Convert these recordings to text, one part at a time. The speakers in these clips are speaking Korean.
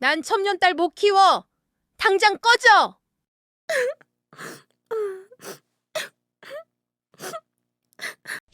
난 첨년 딸 못 키워. 당장 꺼져.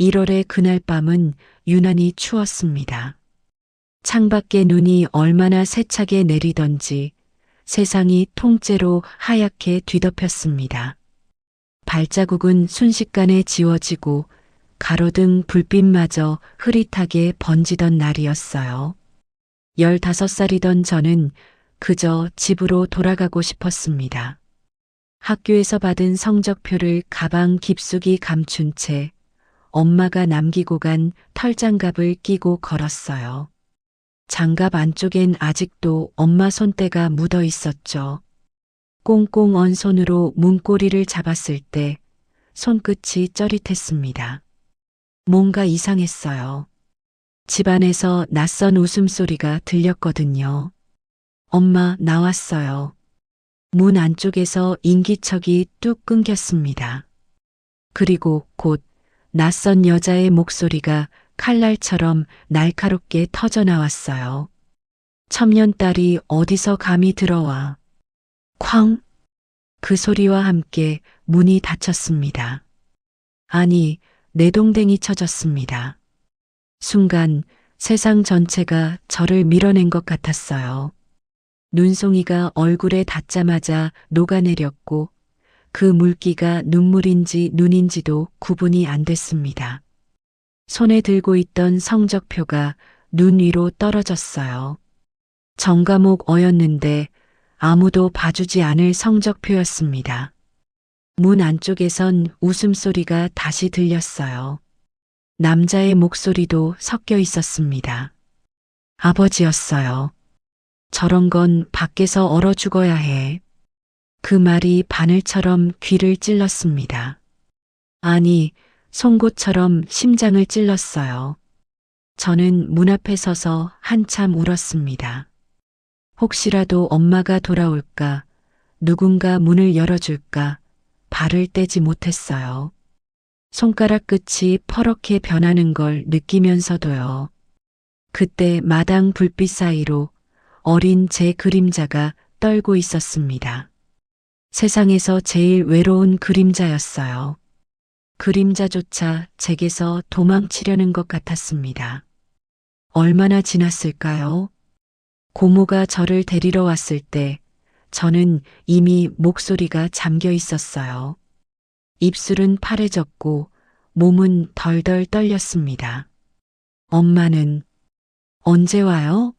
1월의 그날 밤은 유난히 추웠습니다. 창밖에 눈이 얼마나 세차게 내리던지 세상이 통째로 하얗게 뒤덮였습니다. 발자국은 순식간에 지워지고 가로등 불빛마저 흐릿하게 번지던 날이었어요. 15살이던 저는 그저 집으로 돌아가고 싶었습니다. 학교에서 받은 성적표를 가방 깊숙이 감춘 채 엄마가 남기고 간 털장갑을 끼고 걸었어요. 장갑 안쪽엔 아직도 엄마 손때가 묻어 있었죠. 꽁꽁 언 손으로 문고리를 잡았을 때 손끝이 쩌릿했습니다. 뭔가 이상했어요. 집안에서 낯선 웃음소리가 들렸거든요. 엄마 나왔어요. 문 안쪽에서 인기척이 뚝 끊겼습니다. 그리고 곧 낯선 여자의 목소리가 칼날처럼 날카롭게 터져 나왔어요. 첨년딸이 어디서 감히 들어와. 쾅! 그 소리와 함께 문이 닫혔습니다. 아니, 내 동댕이 쳐졌습니다. 순간 세상 전체가 저를 밀어낸 것 같았어요. 눈송이가 얼굴에 닿자마자 녹아내렸고 그 물기가 눈물인지 눈인지도 구분이 안 됐습니다. 손에 들고 있던 성적표가 눈 위로 떨어졌어요. 정과목 어였는데 아무도 봐주지 않을 성적표였습니다. 문 안쪽에선 웃음소리가 다시 들렸어요. 남자의 목소리도 섞여 있었습니다. 아버지였어요. 저런 건 밖에서 얼어 죽어야 해. 그 말이 바늘처럼 귀를 찔렀습니다. 아니, 송곳처럼 심장을 찔렀어요. 저는 문 앞에 서서 한참 울었습니다. 혹시라도 엄마가 돌아올까, 누군가 문을 열어줄까, 발을 떼지 못했어요. 손가락 끝이 퍼렇게 변하는 걸 느끼면서도요. 그때 마당 불빛 사이로 어린 제 그림자가 떨고 있었습니다. 세상에서 제일 외로운 그림자였어요. 그림자조차 제게서 도망치려는 것 같았습니다. 얼마나 지났을까요? 고모가 저를 데리러 왔을 때 저는 이미 목소리가 잠겨 있었어요. 입술은 파래졌고 몸은 덜덜 떨렸습니다. 엄마는 언제 와요?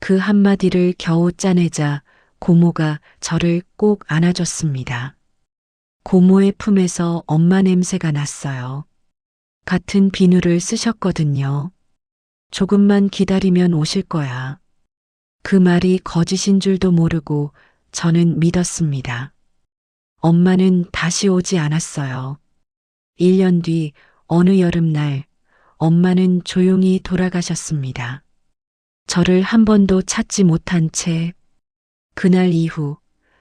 그 한마디를 겨우 짜내자 고모가 저를 꼭 안아줬습니다. 고모의 품에서 엄마 냄새가 났어요. 같은 비누를 쓰셨거든요. 조금만 기다리면 오실 거야. 그 말이 거짓인 줄도 모르고 저는 믿었습니다. 엄마는 다시 오지 않았어요. 1년 뒤 어느 여름날 엄마는 조용히 돌아가셨습니다. 저를 한 번도 찾지 못한 채 그날 이후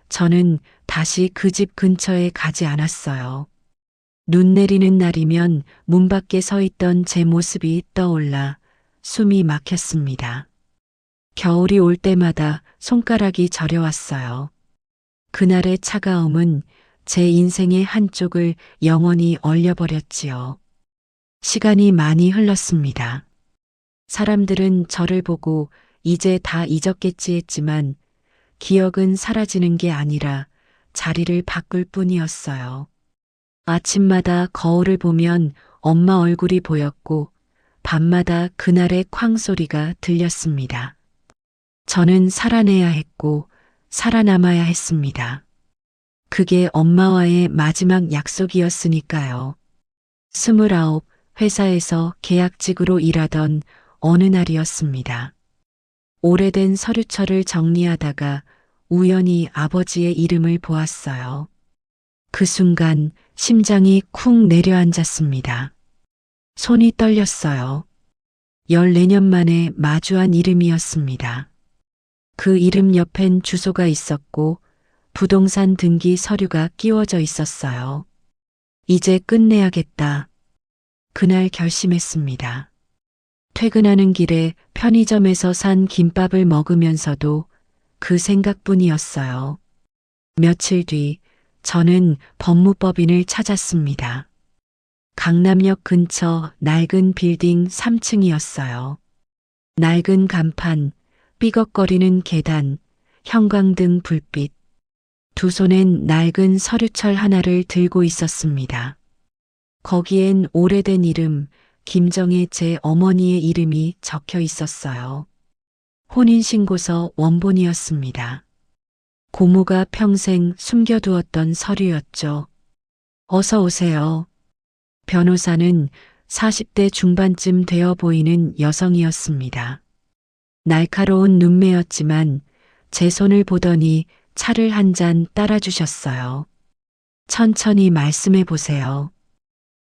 저는 다시 그 집 근처에 가지 않았어요. 눈 내리는 날이면 문 밖에 서 있던 제 모습이 떠올라 숨이 막혔습니다. 겨울이 올 때마다 손가락이 저려왔어요. 그날의 차가움은 제 인생의 한쪽을 영원히 얼려버렸지요. 시간이 많이 흘렀습니다. 사람들은 저를 보고 이제 다 잊었겠지 했지만 기억은 사라지는 게 아니라 자리를 바꿀 뿐이었어요. 아침마다 거울을 보면 엄마 얼굴이 보였고 밤마다 그날의 쾅 소리가 들렸습니다. 저는 살아내야 했고 살아남아야 했습니다. 그게 엄마와의 마지막 약속이었으니까요. 스물아홉 회사에서 계약직으로 일하던 어느 날이었습니다. 오래된 서류처를 정리하다가 우연히 아버지의 이름을 보았어요. 그 순간 심장이 쿵 내려앉았습니다. 손이 떨렸어요. 14년 만에 마주한 이름이었습니다. 그 이름 옆엔 주소가 있었고 부동산 등기 서류가 끼워져 있었어요. 이제 끝내야겠다. 그날 결심했습니다. 퇴근하는 길에 편의점에서 산 김밥을 먹으면서도 그 생각뿐이었어요. 며칠 뒤 저는 법무법인을 찾았습니다. 강남역 근처 낡은 빌딩 3층이었어요. 낡은 간판, 삐걱거리는 계단, 형광등 불빛. 두 손엔 낡은 서류철 하나를 들고 있었습니다. 거기엔 오래된 이름, 김정의 제 어머니의 이름이 적혀 있었어요. 혼인신고서 원본이었습니다. 고모가 평생 숨겨두었던 서류였죠. 어서 오세요. 변호사는 40대 중반쯤 되어 보이는 여성이었습니다. 날카로운 눈매였지만 제 손을 보더니 차를 한 잔 따라주셨어요. 천천히 말씀해 보세요.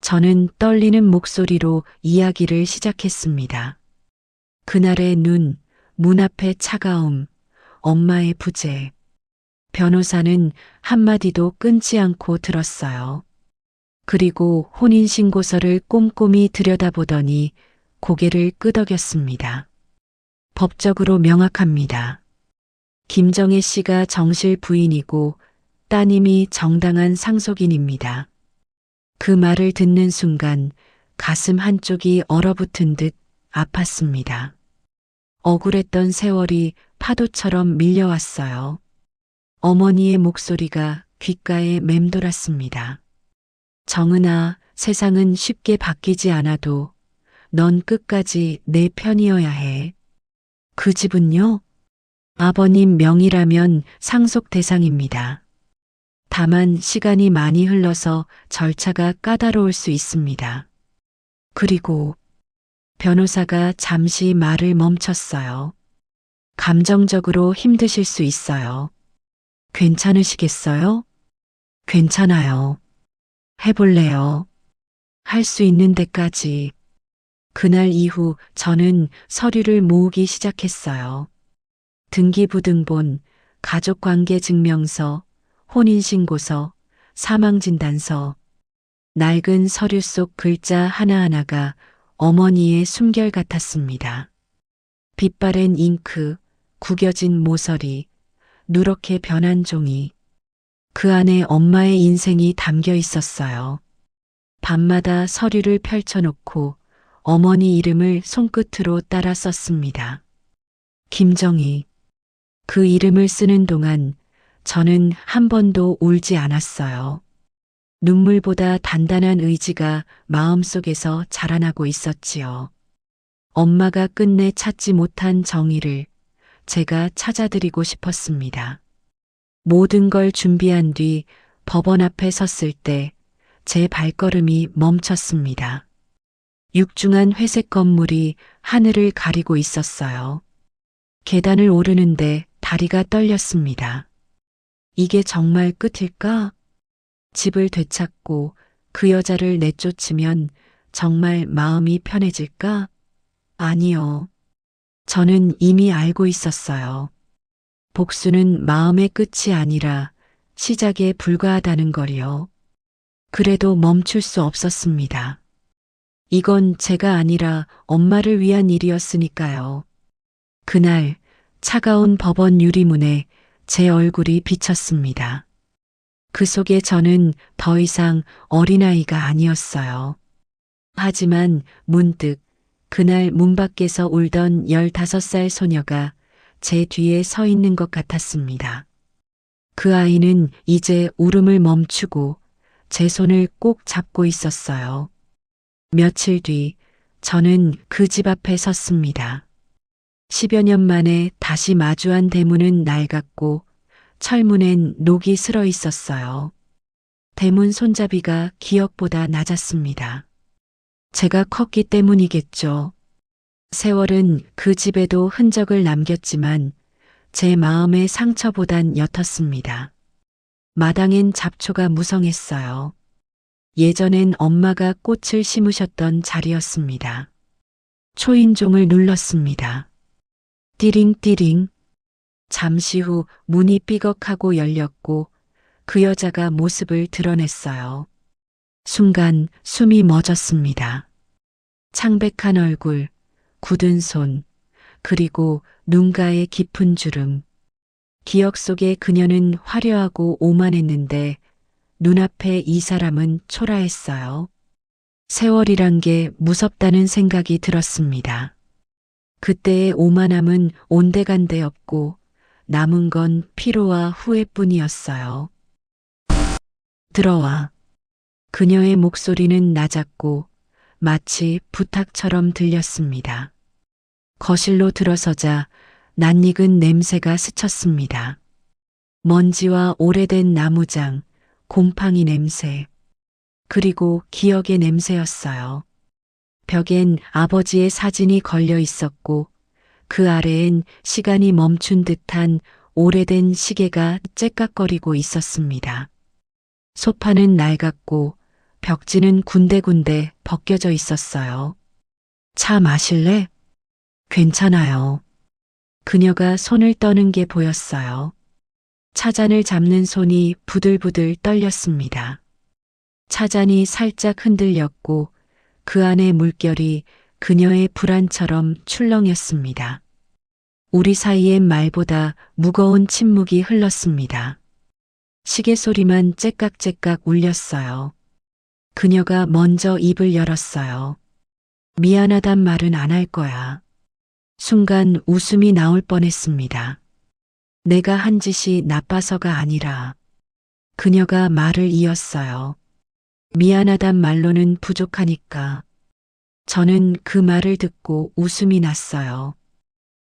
저는 떨리는 목소리로 이야기를 시작했습니다. 그날의 눈, 문 앞의 차가움, 엄마의 부재. 변호사는 한마디도 끊지 않고 들었어요. 그리고 혼인신고서를 꼼꼼히 들여다보더니 고개를 끄덕였습니다. 법적으로 명확합니다. 김정혜 씨가 정실 부인이고 따님이 정당한 상속인입니다. 그 말을 듣는 순간 가슴 한쪽이 얼어붙은 듯 아팠습니다. 억울했던 세월이 파도처럼 밀려왔어요. 어머니의 목소리가 귓가에 맴돌았습니다. 정은아, 세상은 쉽게 바뀌지 않아도 넌 끝까지 내 편이어야 해. 그 집은요? 아버님 명의라면 상속 대상입니다. 다만 시간이 많이 흘러서 절차가 까다로울 수 있습니다. 그리고 변호사가 잠시 말을 멈췄어요. 감정적으로 힘드실 수 있어요. 괜찮으시겠어요? 괜찮아요. 해볼래요. 할 수 있는 데까지. 그날 이후 저는 서류를 모으기 시작했어요. 등기부등본, 가족관계증명서, 혼인신고서, 사망진단서. 낡은 서류 속 글자 하나하나가 어머니의 숨결 같았습니다. 빛바랜 잉크, 구겨진 모서리, 누렇게 변한 종이. 그 안에 엄마의 인생이 담겨 있었어요. 밤마다 서류를 펼쳐놓고 어머니 이름을 손끝으로 따라 썼습니다. 김정희. 그 이름을 쓰는 동안 저는 한 번도 울지 않았어요. 눈물보다 단단한 의지가 마음속에서 자라나고 있었지요. 엄마가 끝내 찾지 못한 정의를 제가 찾아드리고 싶었습니다. 모든 걸 준비한 뒤 법원 앞에 섰을 때 제 발걸음이 멈췄습니다. 육중한 회색 건물이 하늘을 가리고 있었어요. 계단을 오르는데 다리가 떨렸습니다. 이게 정말 끝일까? 집을 되찾고 그 여자를 내쫓으면 정말 마음이 편해질까? 아니요. 저는 이미 알고 있었어요. 복수는 마음의 끝이 아니라 시작에 불과하다는 걸요. 그래도 멈출 수 없었습니다. 이건 제가 아니라 엄마를 위한 일이었으니까요. 그날 차가운 법원 유리문에 제 얼굴이 비쳤습니다. 그 속에 저는 더 이상 어린아이가 아니었어요. 하지만 문득 그날 문 밖에서 울던 15살 소녀가 제 뒤에 서 있는 것 같았습니다. 그 아이는 이제 울음을 멈추고 제 손을 꼭 잡고 있었어요. 며칠 뒤 저는 그 집 앞에 섰습니다. 10여 년 만에 다시 마주한 대문은 낡았고 철문엔 녹이 슬어 있었어요. 대문 손잡이가 기억보다 낮았습니다. 제가 컸기 때문이겠죠. 세월은 그 집에도 흔적을 남겼지만 제 마음의 상처보단 옅었습니다. 마당엔 잡초가 무성했어요. 예전엔 엄마가 꽃을 심으셨던 자리였습니다. 초인종을 눌렀습니다. 띠링띠링. 잠시 후 문이 삐걱하고 열렸고 그 여자가 모습을 드러냈어요. 순간 숨이 멎었습니다. 창백한 얼굴, 굳은 손, 그리고 눈가의 깊은 주름. 기억 속에 그녀는 화려하고 오만했는데 눈앞에 이 사람은 초라했어요. 세월이란 게 무섭다는 생각이 들었습니다. 그때의 오만함은 온데간데 없고 남은 건 피로와 후회뿐이었어요. 들어와. 그녀의 목소리는 낮았고 마치 부탁처럼 들렸습니다. 거실로 들어서자 낯익은 냄새가 스쳤습니다. 먼지와 오래된 나무장, 곰팡이 냄새, 그리고 기억의 냄새였어요. 벽엔 아버지의 사진이 걸려 있었고 그 아래엔 시간이 멈춘 듯한 오래된 시계가 째깍거리고 있었습니다. 소파는 낡았고 벽지는 군데군데 벗겨져 있었어요. 차 마실래? 괜찮아요. 그녀가 손을 떠는 게 보였어요. 차잔을 잡는 손이 부들부들 떨렸습니다. 차잔이 살짝 흔들렸고 그 안의 물결이 그녀의 불안처럼 출렁였습니다. 우리 사이엔 말보다 무거운 침묵이 흘렀습니다. 시계 소리만 째깍째깍 울렸어요. 그녀가 먼저 입을 열었어요. 미안하단 말은 안 할 거야. 순간 웃음이 나올 뻔했습니다. 내가 한 짓이 나빠서가 아니라 그녀가 말을 이었어요. 미안하단 말로는 부족하니까. 저는 그 말을 듣고 웃음이 났어요.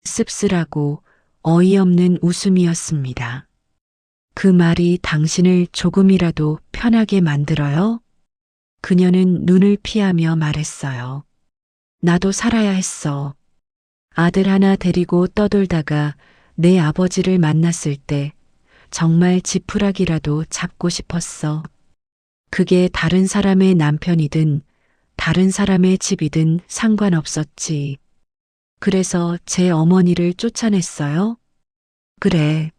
씁쓸하고 어이없는 웃음이었습니다. 그 말이 당신을 조금이라도 편하게 만들어요? 그녀는 눈을 피하며 말했어요. 나도 살아야 했어. 아들 하나 데리고 떠돌다가 내 아버지를 만났을 때 정말 지푸라기라도 잡고 싶었어. 그게 다른 사람의 남편이든 다른 사람의 집이든 상관없었지. 그래서 제 어머니를 쫓아냈어요? 그래.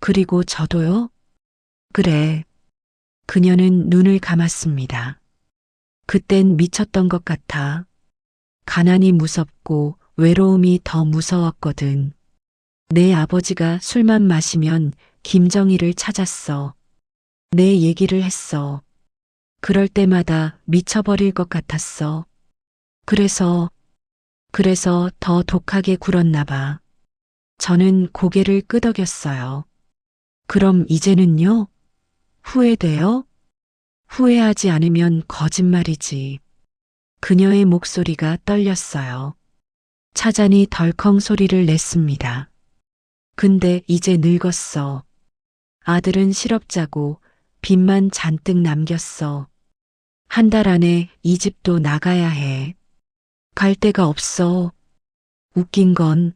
그리고 저도요? 그래. 그녀는 눈을 감았습니다. 그땐 미쳤던 것 같아. 가난이 무섭고 외로움이 더 무서웠거든. 내 아버지가 술만 마시면 김정희를 찾았어. 내 얘기를 했어. 그럴 때마다 미쳐버릴 것 같았어. 그래서, 그래서 더 독하게 굴었나 봐. 저는 고개를 끄덕였어요. 그럼 이제는요? 후회돼요? 후회하지 않으면 거짓말이지. 그녀의 목소리가 떨렸어요. 차잔이 덜컹 소리를 냈습니다. 근데 이제 늙었어. 아들은 실업자고 빚만 잔뜩 남겼어. 한 달 안에 이 집도 나가야 해. 갈 데가 없어. 웃긴 건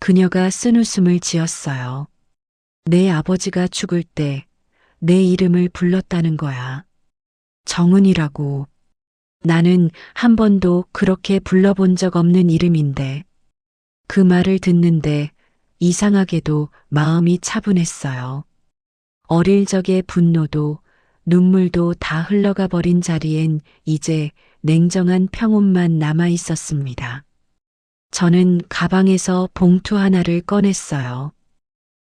그녀가 쓴 웃음을 지었어요. 내 아버지가 죽을 때 내 이름을 불렀다는 거야. 정은이라고. 나는 한 번도 그렇게 불러본 적 없는 이름인데 그 말을 듣는데 이상하게도 마음이 차분했어요. 어릴 적의 분노도 눈물도 다 흘러가 버린 자리엔 이제 냉정한 평온만 남아 있었습니다. 저는 가방에서 봉투 하나를 꺼냈어요.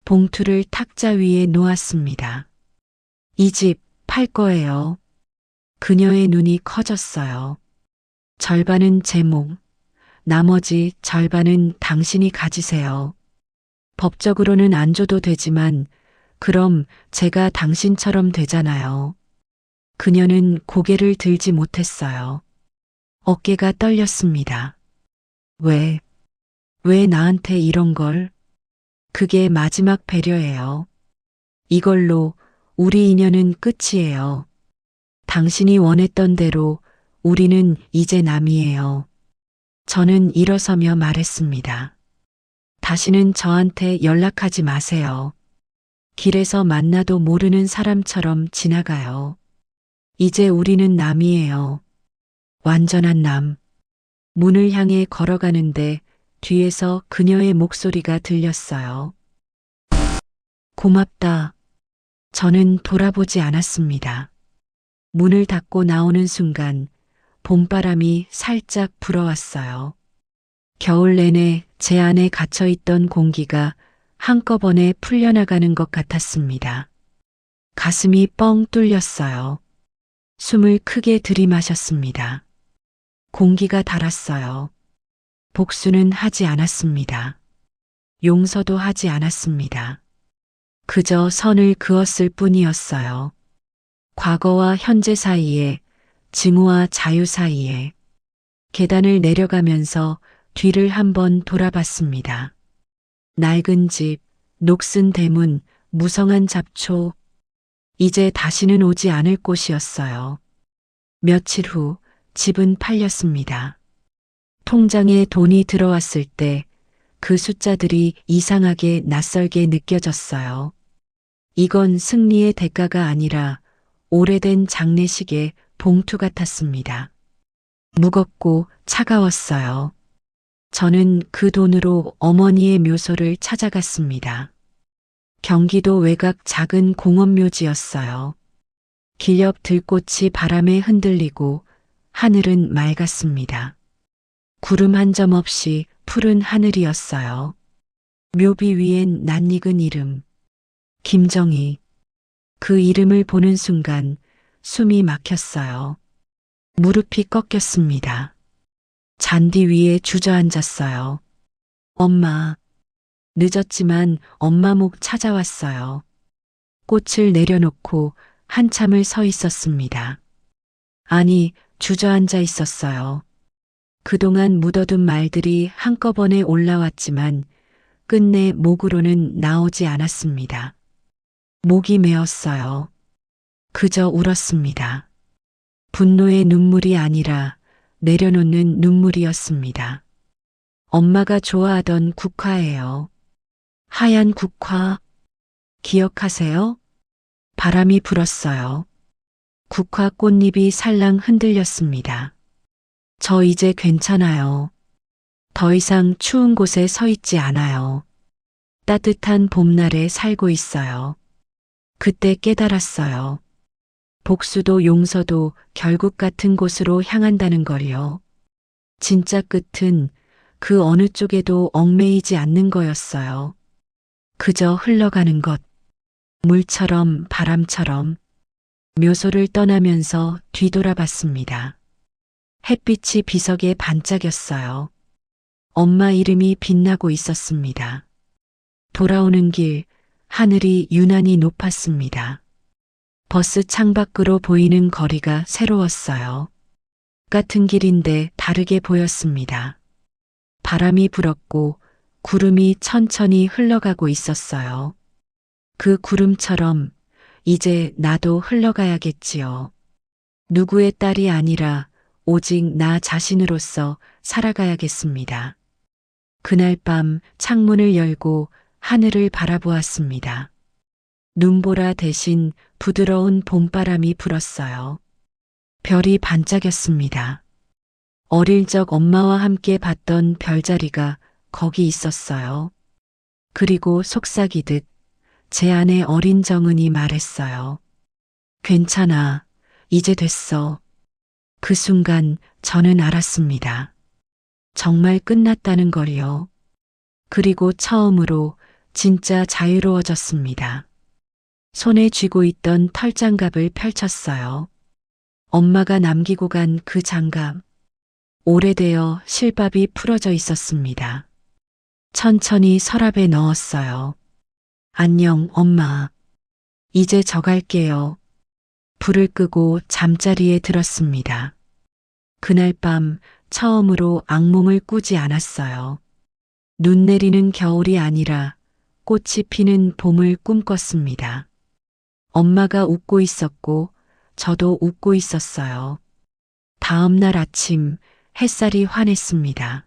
봉투를 탁자 위에 놓았습니다. 이 집 팔 거예요. 그녀의 눈이 커졌어요. 절반은 제목, 나머지 절반은 당신이 가지세요. 법적으로는 안 줘도 되지만 그럼 제가 당신처럼 되잖아요. 그녀는 고개를 들지 못했어요. 어깨가 떨렸습니다. 왜, 왜 나한테 이런 걸? 그게 마지막 배려예요. 이걸로 우리 인연은 끝이에요. 당신이 원했던 대로 우리는 이제 남이에요. 저는 일어서며 말했습니다. 다시는 저한테 연락하지 마세요. 길에서 만나도 모르는 사람처럼 지나가요. 이제 우리는 남이에요. 완전한 남. 문을 향해 걸어가는데 뒤에서 그녀의 목소리가 들렸어요. 고맙다. 저는 돌아보지 않았습니다. 문을 닫고 나오는 순간 봄바람이 살짝 불어왔어요. 겨울 내내 제 안에 갇혀 있던 공기가 한꺼번에 풀려나가는 것 같았습니다. 가슴이 뻥 뚫렸어요. 숨을 크게 들이마셨습니다. 공기가 달았어요. 복수는 하지 않았습니다. 용서도 하지 않았습니다. 그저 선을 그었을 뿐이었어요. 과거와 현재 사이에, 증오와 자유 사이에, 계단을 내려가면서 뒤를 한번 돌아봤습니다. 낡은 집, 녹슨 대문, 무성한 잡초, 이제 다시는 오지 않을 곳이었어요. 며칠 후 집은 팔렸습니다. 통장에 돈이 들어왔을 때 그 숫자들이 이상하게 낯설게 느껴졌어요. 이건 승리의 대가가 아니라 오래된 장례식의 봉투 같았습니다. 무겁고 차가웠어요. 저는 그 돈으로 어머니의 묘소를 찾아갔습니다. 경기도 외곽 작은 공원묘지였어요. 길옆 들꽃이 바람에 흔들리고 하늘은 맑았습니다. 구름 한 점 없이 푸른 하늘이었어요. 묘비 위엔 낯익은 이름. 김정희. 그 이름을 보는 순간 숨이 막혔어요. 무릎이 꺾였습니다. 잔디 위에 주저앉았어요. 엄마. 늦었지만 엄마 목 찾아왔어요. 꽃을 내려놓고 한참을 서 있었습니다. 아니, 주저앉아 있었어요. 그동안 묻어둔 말들이 한꺼번에 올라왔지만 끝내 목으로는 나오지 않았습니다. 목이 메었어요. 그저 울었습니다. 분노의 눈물이 아니라 내려놓는 눈물이었습니다. 엄마가 좋아하던 국화예요. 하얀 국화. 기억하세요? 바람이 불었어요. 국화 꽃잎이 살랑 흔들렸습니다. 저 이제 괜찮아요. 더 이상 추운 곳에 서 있지 않아요. 따뜻한 봄날에 살고 있어요. 그때 깨달았어요. 복수도 용서도 결국 같은 곳으로 향한다는 걸요. 진짜 끝은 그 어느 쪽에도 얽매이지 않는 거였어요. 그저 흘러가는 것. 물처럼 바람처럼 묘소를 떠나면서 뒤돌아봤습니다. 햇빛이 비석에 반짝였어요. 엄마 이름이 빛나고 있었습니다. 돌아오는 길, 하늘이 유난히 높았습니다. 버스 창밖으로 보이는 거리가 새로웠어요. 같은 길인데 다르게 보였습니다. 바람이 불었고 구름이 천천히 흘러가고 있었어요. 그 구름처럼 이제 나도 흘러가야겠지요. 누구의 딸이 아니라 오직 나 자신으로서 살아가야겠습니다. 그날 밤 창문을 열고 하늘을 바라보았습니다. 눈보라 대신 부드러운 봄바람이 불었어요. 별이 반짝였습니다. 어릴 적 엄마와 함께 봤던 별자리가 거기 있었어요. 그리고 속삭이듯 제 안에 어린 정은이 말했어요. 괜찮아. 이제 됐어. 그 순간 저는 알았습니다. 정말 끝났다는 걸요. 그리고 처음으로 진짜 자유로워졌습니다. 손에 쥐고 있던 털장갑을 펼쳤어요. 엄마가 남기고 간 그 장갑. 오래되어 실밥이 풀어져 있었습니다. 천천히 서랍에 넣었어요. 안녕, 엄마. 이제 저 갈게요. 불을 끄고 잠자리에 들었습니다. 그날 밤 처음으로 악몽을 꾸지 않았어요. 눈 내리는 겨울이 아니라 꽃이 피는 봄을 꿈꿨습니다. 엄마가 웃고 있었고 저도 웃고 있었어요. 다음 날 아침 햇살이 환했습니다.